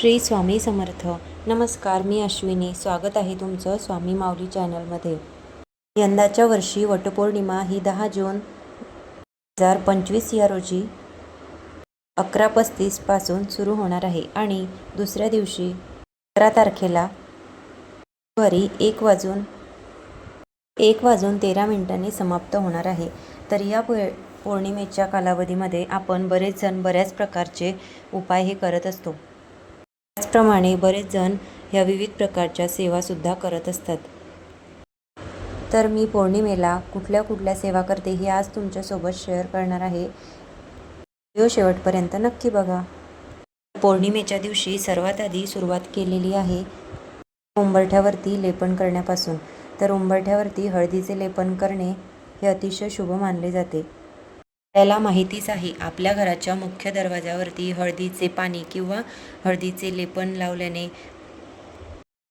श्री स्वामी समर्थ. नमस्कार मी अश्विनी. स्वागत आहे तुमचं स्वामी माऊली चॅनलमध्ये. यंदाच्या वर्षी वटपौर्णिमा ही दहा जून दोन हजार पंचवीस या रोजी अकरा पस्तीसपासून सुरू होणार आहे आणि दुसऱ्या दिवशी अकरा तारखेला दुपारी एक वाजून एक वाजून तेरा मिनिटांनी समाप्त होणार आहे. तर या पौर्णिमेच्या कालावधीमध्ये आपण बरेच जण बऱ्याच प्रकारचे उपाय हे करत असतो. त्याचप्रमाणे बरेच जण ह्या विविध प्रकारच्या सेवासुद्धा करत असतात. तर मी पौर्णिमेला कुठल्या कुठल्या सेवा करते हे आज तुमच्यासोबत शेअर करणार आहे. व्हिडिओ शेवटपर्यंत नक्की बघा. पौर्णिमेच्या दिवशी सर्वात आधी सुरुवात केलेली आहे उंबरठ्यावरती लेपन करण्यापासून. तर उंबरठ्यावरती हळदीचे लेपन करणे हे अतिशय शुभ मानले जाते. आपल्याला माहितीच आहे. आपल्या घराच्या मुख्य दरवाजावरती हळदीचे पाणी किंवा हळदीचे लेपन लावल्याने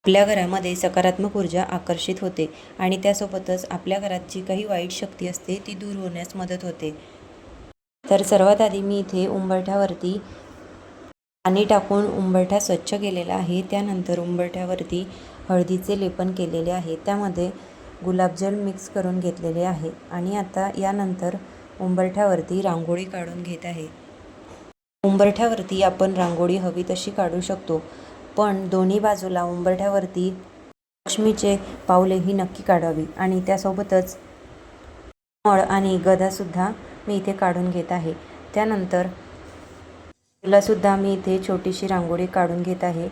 आपल्या घरामध्ये सकारात्मक ऊर्जा आकर्षित होते आणि त्यासोबतच आपल्या घरात जी काही वाईट शक्ती असते ती दूर होण्यास मदत होते. तर सर्वात आधी मी इथे उंबरठ्यावरती पाणी टाकून उंबरठा स्वच्छ केलेला आहे. त्यानंतर उंबरठ्यावरती हळदीचे लेपन केलेले आहे. त्यामध्ये गुलाबजल मिक्स करून घेतलेले आहे. आणि आता यानंतर उंबरठ्यावरती रांगोळी काढून घेत आहे. उंबरठ्यावरती आपण रांगोळी हवी तशी काढू शकतो पण दोन्ही बाजूला उंबरठ्यावरती लक्ष्मीचे पावलेही नक्की काढावी आणि त्यासोबतच मळ आणि गदासुद्धा मी इथे काढून घेत आहे. त्यानंतर तुलासुद्धा मी इथे छोटीशी रांगोळी काढून घेत आहे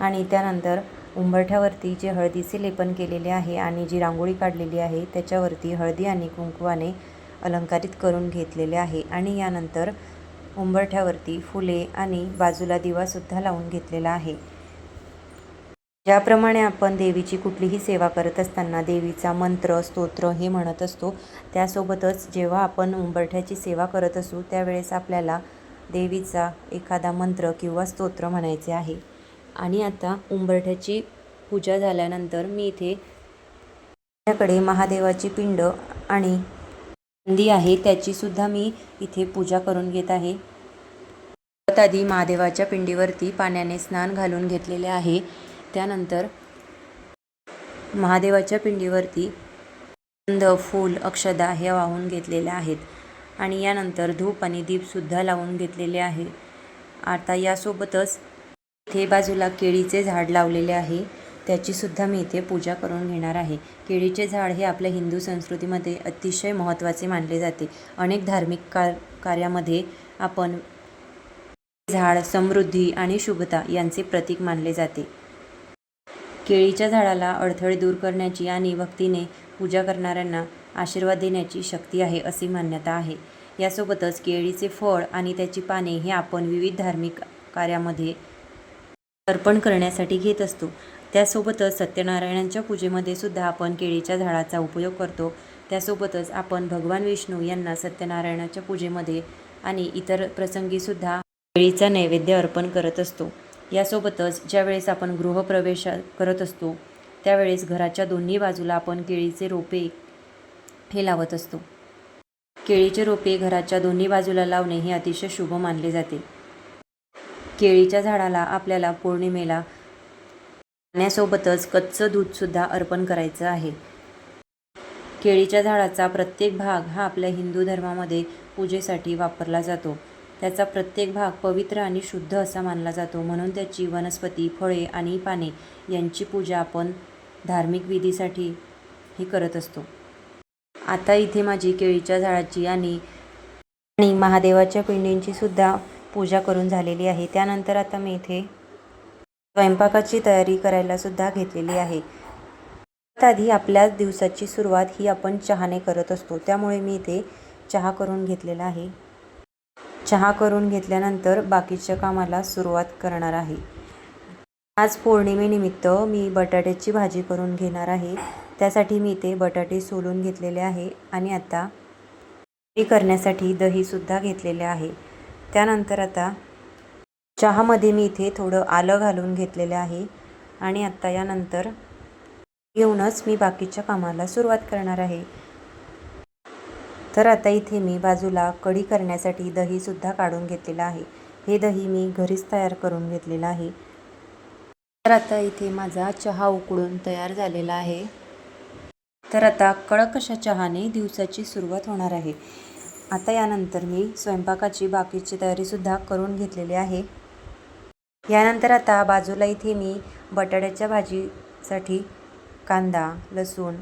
आणि त्यानंतर उंबरठ्यावरती जे हळदीचे लेपन केलेले आहे आणि जी रांगोळी काढलेली आहे त्याच्यावरती हळदी आणि कुंकवाने अलंकारित करून घेतलेले आहे आणि यानंतर उंबरठ्यावरती फुले आणि बाजूला दिवासुद्धा लावून घेतलेला आहे. ज्याप्रमाणे आपण देवीची कुठलीही सेवा करत असताना देवीचा मंत्र स्तोत्र हे म्हणत असतो त्यासोबतच जेव्हा आपण उंबरठ्याची सेवा करत असू त्यावेळेस आपल्याला देवीचा एखादा मंत्र किंवा स्तोत्र म्हणायचे आहे. आणि आता उंबरठ्याची पूजा झाल्यानंतर मी इथे माझ्याकडे महादेवाची पिंड आणि नंदी आहे त्याचीसुद्धा मी इथे पूजा करून घेत आहे. सर्वात आधी महादेवाच्या पिंडीवरती पाण्याने स्नान घालून घेतलेले आहे. त्यानंतर महादेवाच्या पिंडीवरती गंध फूल अक्षदा हे वाहून घेतलेल्या आहेत. आणि यानंतर धूप आणि दीपसुद्धा लावून घेतलेले आहे. आता यासोबतच इथे बाजूला केळीचे झाड लावलेले आहे. त्याचीसुद्धा मी इथे पूजा करून घेणार आहे. केळीचे झाड हे आपल्या हिंदू संस्कृतीमध्ये अतिशय महत्त्वाचे मानले जाते. अनेक धार्मिक कार कार्यामध्ये आपण झाड समृद्धी आणि शुभता यांचे प्रतीक मानले जाते. केळीच्या झाडाला अडथळे दूर करण्याची आणि भक्तीने पूजा करणाऱ्यांना आशीर्वाद देण्याची शक्ती आहे अशी मान्यता आहे. यासोबतच केळीचे फळ आणि त्याची पाने हे आपण विविध धार्मिक कार्यामध्ये अर्पण करण्यासाठी घेत असतो. त्यासोबतच सत्यनारायणांच्या पूजेमध्ये सुद्धा आपण केळीच्या झाडाचा उपयोग करतो. त्यासोबतच आपण भगवान विष्णू यांना सत्यनारायणाच्या पूजेमध्ये आणि इतर प्रसंगीसुद्धा केळीचा नैवेद्य अर्पण करत असतो. यासोबतच ज्यावेळेस आपण गृहप्रवेश करत असतो त्यावेळेस घराच्या दोन्ही बाजूला आपण केळीचे रोपे हे लावत असतो. केळीचे रोपे घराच्या दोन्ही बाजूला लावणे हे अतिशय शुभ मानले जाते. केळीच्या झाडाला आपल्याला पौर्णिमेला पाण्यासोबतच कच्चं दूधसुद्धा अर्पण करायचं आहे. केळीच्या झाडाचा प्रत्येक भाग हा आपल्या हिंदू धर्मामध्ये पूजेसाठी वापरला जातो. त्याचा प्रत्येक भाग पवित्र आणि शुद्ध असा मानला जातो. म्हणून त्याची वनस्पती फळे आणि पाने यांची पूजा आपण धार्मिक विधीसाठी ही करत असतो. आता इथे माझी केळीच्या झाडाची आणि आणि महादेवाच्या पिंडींची सुद्धा पूजा करून झालेली आहे. त्यानंतर आता मी इथे स्वयंपाकाची तयारी करायला सुद्धा घेतलेली आहे. आधी आपल्या दिवसाची सुरुवात ही आपण चहाने करत असतो. त्यामुळे मी इथे चहा करून घेतलेला आहे. चहा करून घेतल्यानंतर बाकीच्या कामाला सुरुवात करणार आहे. आज पौर्णिमेनिमित्त मी बटाट्याची भाजी करून घेणार आहे. त्यासाठी मी इथे बटाटे सोलून घेतलेले आहे आणि आता करण्यासाठी दहीसुद्धा घेतलेले आहे. त्यानंतर आता चहामध्ये मी इथे थोडं आलं घालून घेतलेलं आहे. आणि आत्ता यानंतर येऊनच मी बाकीच्या कामाला सुरुवात करणार आहे. तर आता इथे मी बाजूला कढी करण्यासाठी दहीसुद्धा काढून घेतलेलं आहे. हे दही मी घरीच तयार करून घेतलेलं आहे. तर आता इथे माझा चहा उकळून तयार झालेला आहे. तर आता कडक अशा चहाने दिवसाची सुरुवात होणार आहे. आता यानंतर मी स्वयंपाकाची बाकीची तयारीसुद्धा करून घेतलेली आहे. यानंतर आता बाजूला इथे मी बटाट्याच्या भाजीसाठी कांदा लसूण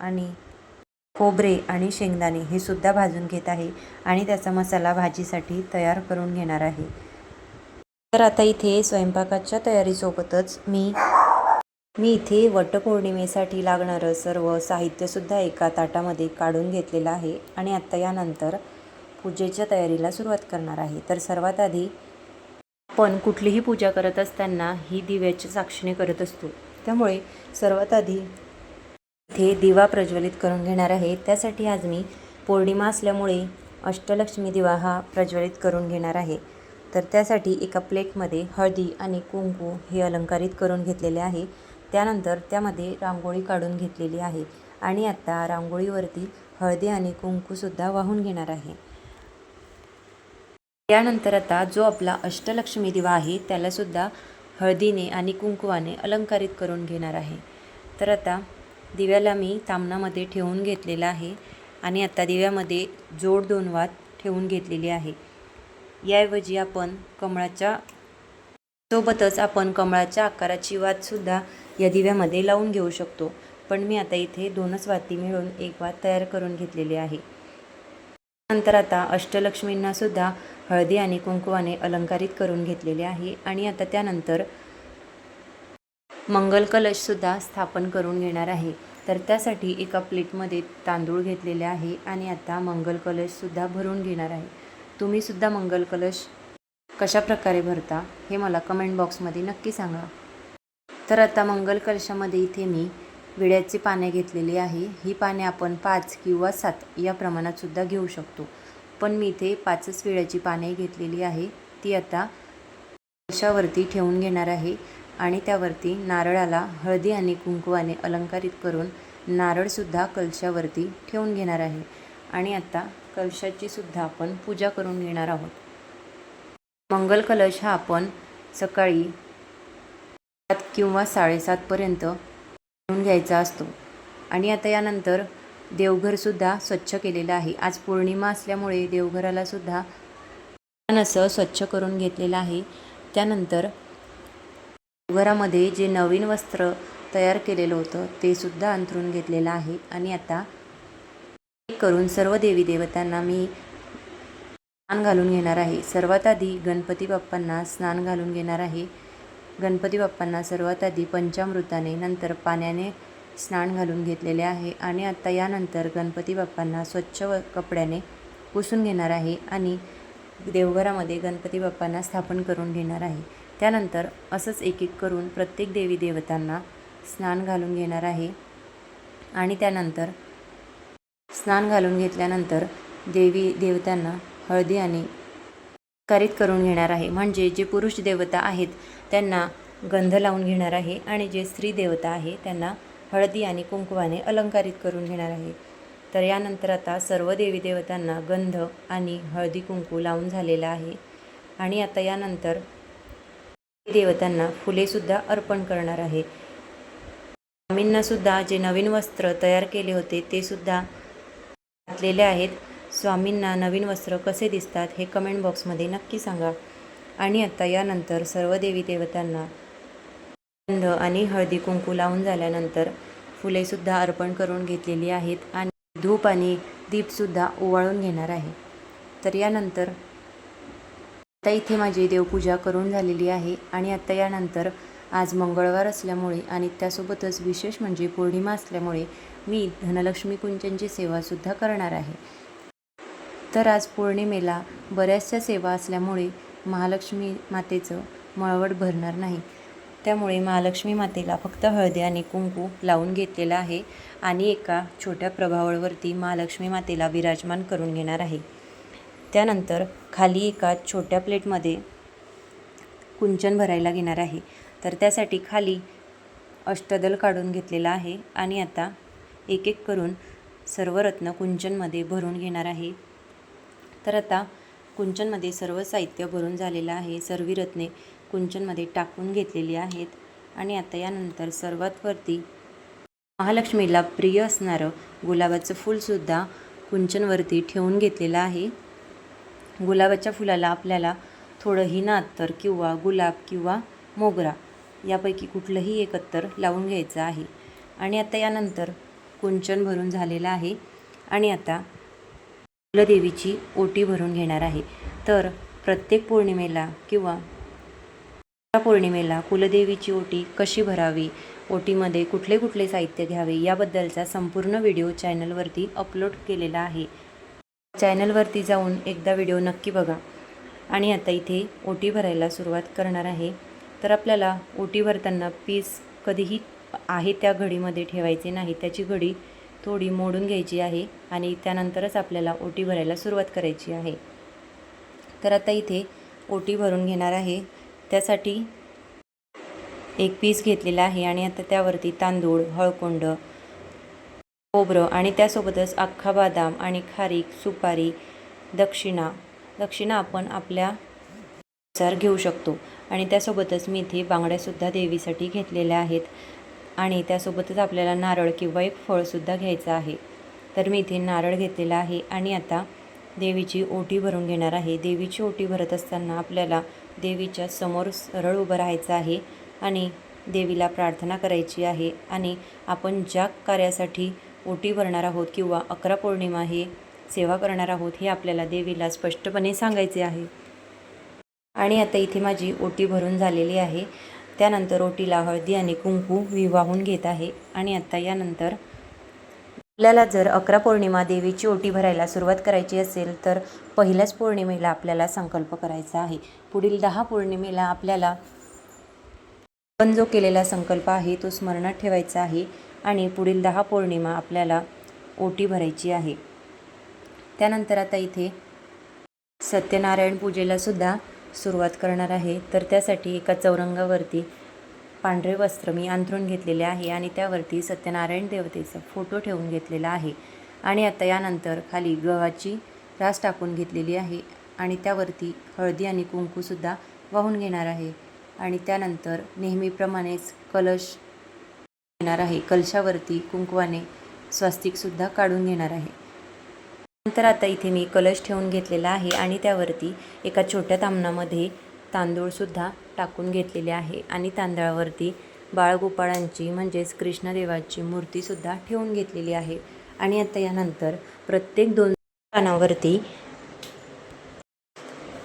आणि खोबरे आणि शेंगदाणे हे सुद्धा भाजून घेत आहे आणि त्याचा मसाला भाजीसाठी तयार करून घेणार आहे. तर आता इथे स्वयंपाकाच्या तयारीसोबतच मी मी इथे वटपौर्णिमेसाठी लागणारं सर्व साहित्यसुद्धा एका ताटामध्ये काढून घेतलेलं आहे आणि आत्ता यानंतर पूजेच्या तयारीला सुरुवात करणार आहे. तर सर्वात आधी पण कुठलीही पूजा करत असताना ही दिव्याच्या साक्षीने करत असतो. त्यामुळे सर्वात आधी इथे दिवा प्रज्वलित करून घेणार आहे. त्यासाठी आज मी पौर्णिमा असल्यामुळे अष्टलक्ष्मी दिवा हा प्रज्वलित करून घेणार आहे. तर त्यासाठी एका प्लेटमध्ये हळदी आणि कुंकू हे अलंकारित करून घेतलेले आहे. त्यानंतर त्यामध्ये रांगोळी काढून घेतलेली आहे. आणि आता रांगोळीवरती हळदी आणि कुंकूसुद्धा वाहून घेणार आहे. यानंतर आता जो आपला अष्टलक्ष्मी दिवा आहे त्यालासुद्धा हळदीने आणि कुंकवाने अलंकारित करून घेणार आहे. तर आता दिव्याला मी तामणामध्ये ठेवून घेतलेला आहे आणि आता दिव्यामध्ये जोड दोन वात ठेवून घेतलेली आहे. याऐवजी आपण कमळाच्या सोबतच आपण कमळाच्या आकाराची वातसुद्धा या दिव्यामध्ये लावून घेऊ शकतो. पण मी आता इथे दोनच वाती मिळून एक वात तयार करून घेतलेली आहे. नंतर आता अष्टलक्ष्मींना सुद्धा हळदी आणि कुंकुवाने अलंकारित करून घेतलेले आहे आणि आता त्यानंतर मंगल कलशसुद्धा स्थापन करून घेणार आहे. तर त्यासाठी एका प्लेटमध्ये तांदूळ घेतलेले आहे आणि आता मंगल कलशसुद्धा भरून घेणार आहे. तुम्हीसुद्धा मंगल कलश कशा प्रकारे भरता हे मला कमेंट बॉक्समध्ये नक्की सांगा. तर आता मंगल कलशामध्ये इथे मी विड्याची पाने घेतलेली आहे. ही पाने आपण पाच किंवा सात या प्रमाणातसुद्धा घेऊ शकतो. पण मी इथे पाचच विड्याची पाने घेतलेली आहे. ती आता कशावरती ठेवून घेणार आहे आणि त्यावरती नारळाला हळदी आणि कुंकवाने अलंकारित करून नारळसुद्धा कलशावरती ठेवून घेणार आहे. आणि आता कलशाचीसुद्धा आपण पूजा करून घेणार आहोत. मंगल कलश हा आपण सकाळी सात किंवा साडेसातपर्यंत घेऊन घ्यायचा असतो. आणि आता यानंतर देवघरसुद्धा स्वच्छ केलेलं आहे. आज पौर्णिमा असल्यामुळे देवघरालासुद्धा छान असं स्वच्छ करून घेतलेलं आहे. त्यानंतर देवघरामध्ये जे नवीन वस्त्र तयार केलेलं होतं ते सुद्धा अंथरून घेतलेलं आहे. आणि आता एक करून सर्व देवी देवतांना मी स्नान घालून घेणार आहे. सर्वात आधी गणपती बाप्पांना स्नान घालून घेणार आहे. गणपती बाप्पांना सर्वात आधी पंचामृताने नंतर पाण्याने स्नान घालून घेतलेले आहे आणि आता यानंतर गणपती बाप्पांना स्वच्छ व कपड्याने पुसून घेणार आहे आणि देवघरामध्ये गणपती बाप्पांना स्थापन करून घेणार आहे. त्यानंतर असंच एक एक करून प्रत्येक देवी देवतांना स्नान घालून घेणार आहे आणि त्यानंतर स्नान घालून घेतल्यानंतर देवी देवतांना हळदी आणि करीत करून घेणार आहे. म्हणजे जे पुरुष देवता आहेत त्यांना गंध लावून घेणार आहे आणि जे स्त्री देवता आहे त्यांना हळदी आणि कुंकवाने अलंकारित करून घेणार आहे. तर यानंतर आता सर्व देवी देवतांना गंध आणि हळदी कुंकू लावून झालेला आहे. आणि आता यानंतर देवतांना फुलेसुद्धा अर्पण करणार आहे. स्वामींनासुद्धा जे नवीन वस्त्र तयार केले होते ते सुद्धा घातलेले आहेत. स्वामींना नवीन वस्त्र कसे दिसतात हे कमेंट बॉक्समध्ये नक्की सांगा. आणि आत्ता यानंतर सर्व देवी देवतांना गंध आणि हळदी कुंकू लावून झाल्यानंतर फुलेसुद्धा अर्पण करून घेतलेली आहेत आणि धूप आणि दीपसुद्धा ओवाळून घेणार आहे. तर यानंतर आता इथे माझी देवपूजा करून झालेली आहे आणि आत्ता यानंतर आज मंगळवार असल्यामुळे आणि त्यासोबतच विशेष म्हणजे पौर्णिमा असल्यामुळे मी धनलक्ष्मी कुंचनची सेवासुद्धा करणार आहे. तर आज पौर्णिमेला बऱ्याचशा सेवा असल्यामुळे महालक्ष्मी मातेचं मळवट भरणार नाही. त्यामुळे महालक्ष्मी मातेला फक्त हळदी आणि कुंकू लावून घेतलेलं आहे आणि एका छोट्या प्रभावळवरती महालक्ष्मी मातेला विराजमान करून घेणार आहे. त्यानंतर खाली एका छोट्या प्लेटमध्ये कुंचन भरायला घेणार आहे. तर त्यासाठी खाली अष्टदल काढून घेतलेला आहे आणि आता एक एक करून सर्व रत्न कुंचनमध्ये भरून घेणार आहे. तर आता कुंचनमध्ये सर्व साहित्य भरून झालेलं आहे. सर्व रत्ने कुंचनमध्ये टाकून घेतलेली आहेत. आणि आता यानंतर सर्वात वरती महालक्ष्मीला प्रिय असणारं गुलाबाचं फूलसुद्धा कुंचनवरती ठेवून घेतलेलं आहे. गुलाबाच्या फुलाला आपल्याला थोडंही हिनात्तर किंवा गुलाब किंवा मोगरा यापैकी कुठलंही एक अत्तर लावून घ्यायचं आहे. आणि आता यानंतर कुंचन भरून झालेलं आहे. आणि आता कुलदेवीची ओटी भरून घेणार आहे. तर प्रत्येक पौर्णिमेला किंवा पौर्णिमेला कुलदेवीची ओटी कशी भरावी ओटीमध्ये कुठले कुठले साहित्य घ्यावे याबद्दलचा संपूर्ण व्हिडिओ चॅनलवरती अपलोड केलेला आहे. चॅनलवरती जाऊन एकदा व्हिडिओ नक्की बघा. आणि आता इथे ओटी भरायला सुरुवात करणार आहे. तर आपल्याला ओटी भरताना पीस कधीही आहे त्या घडीमध्ये ठेवायचे नाही. त्याची घडी थोडी मोडून घ्यायची आहे आणि त्यानंतरच आपल्याला ओटी भरायला सुरुवात करायची आहे. तर आता इथे ओटी भरून घेणार आहे. त्यासाठी एक पीस घेतलेला आहे आणि आता त्यावरती तांदूळ हळकुंड खोबरं आणि त्यासोबतच अख्खा बदाम आणि खारीक सुपारी दक्षिणा. दक्षिणा आपण आपल्या नुसार घेऊ शकतो. आणि त्यासोबतच मी इथे बांगड्यासुद्धा देवीसाठी घेतलेल्या आहेत. आणि त्यासोबतच आपल्याला नारळ किंवा एक फळसुद्धा घ्यायचं आहे. तर मी इथे नारळ घेतलेला आहे आणि आता देवीची ओटी भरून घेणार आहे. देवीची ओटी भरत असताना आपल्याला देवीच्या समोर सरळ उभं राहायचं आहे आणि देवीला प्रार्थना करायची आहे आणि आपण ज्या कार्यासाठी ओटी भरणार आहोत किंवा अकरा पौर्णिमा हे सेवा करणार आहोत हे आपल्याला देवीला स्पष्टपणे सांगायचे आहे. आणि आता इथे माझी ओटी भरून झालेली आहे. त्यानंतर ओटीला हळदी आणि कुंकू विवाहून घेत आहे. आणि आता यानंतर आपल्याला जर अकरा पौर्णिमा देवीची ओटी भरायला सुरुवात करायची असेल तर पहिल्याच पौर्णिमेला आपल्याला संकल्प करायचा आहे. पुढील दहा पौर्णिमेला आपल्याला आपण जो केलेला संकल्प आहे तो स्मरणात ठेवायचा आहे आणि पुढील दहा पौर्णिमा आपल्याला ओटी भरायची आहे. त्यानंतर आता इथे सत्यनारायण पूजेला सुद्धा सुरुवात करणार आहे. तर त्यासाठी एका चौरंगावरती पांढरे वस्त्र मी अंथरून घेतलेले आहे आणि त्यावरती सत्यनारायण देवतेचा फोटो ठेवून घेतलेला आहे. आणि आता यानंतर खाली गव्हाची रास टाकून घेतलेली आहे आणि त्यावरती हळदी आणि कुंकूसुद्धा वाहून घेणार आहे. आणि त्यानंतर नेहमीप्रमाणेच कलश घेणार आहे. कलशावरती कुंकवाने स्वास्तिकसुद्धा काढून घेणार आहे. नंतर आता इथे मी कलश ठेवून घेतलेला आहे आणि त्यावरती एका छोट्या तामणामध्ये तांदूळसुद्धा टाकून घेतलेले आहे. आणि तांदळावरती बाळगोपाळांची म्हणजेच कृष्णदेवाची मूर्तीसुद्धा ठेवून घेतलेली आहे. आणि आता यानंतर प्रत्येक दोन पानावरती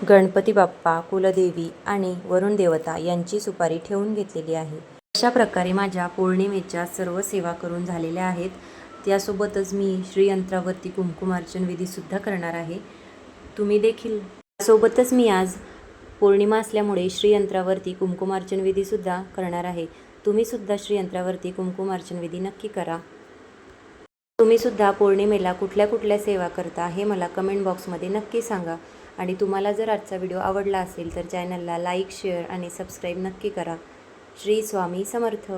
गणपती बाप्पा कुलदेवी आणि वरुण देवता यांची सुपारी ठेवून घेतलेली आहे. अशा प्रकारे माझ्या पौर्णिमेच्या सर्व सेवा करून झालेल्या आहेत. त्यासोबतच मी श्रीयंत्रावरती कुंकुमार्चन विधीसुद्धा करणार आहे. तुम्ही देखील. त्यासोबतच मी आज पौर्णिमा असल्यामुळे श्रीयंत्रावरती कुंकुमार्चन विधीसुद्धा करणार आहे. तुम्हीसुद्धा श्रीयंत्रावरती कुंकुमार्चन विधी नक्की करा. तुम्हीसुद्धा पौर्णिमेला कुठल्या कुठल्या सेवा करता हे मला कमेंट बॉक्समध्ये नक्की सांगा. आणि तुम्हाला जर आजचा व्हिडिओ आवडला असेल तर चॅनलला लाईक शेअर आणि सबस्क्राईब नक्की करा. श्री स्वामी समर्थ.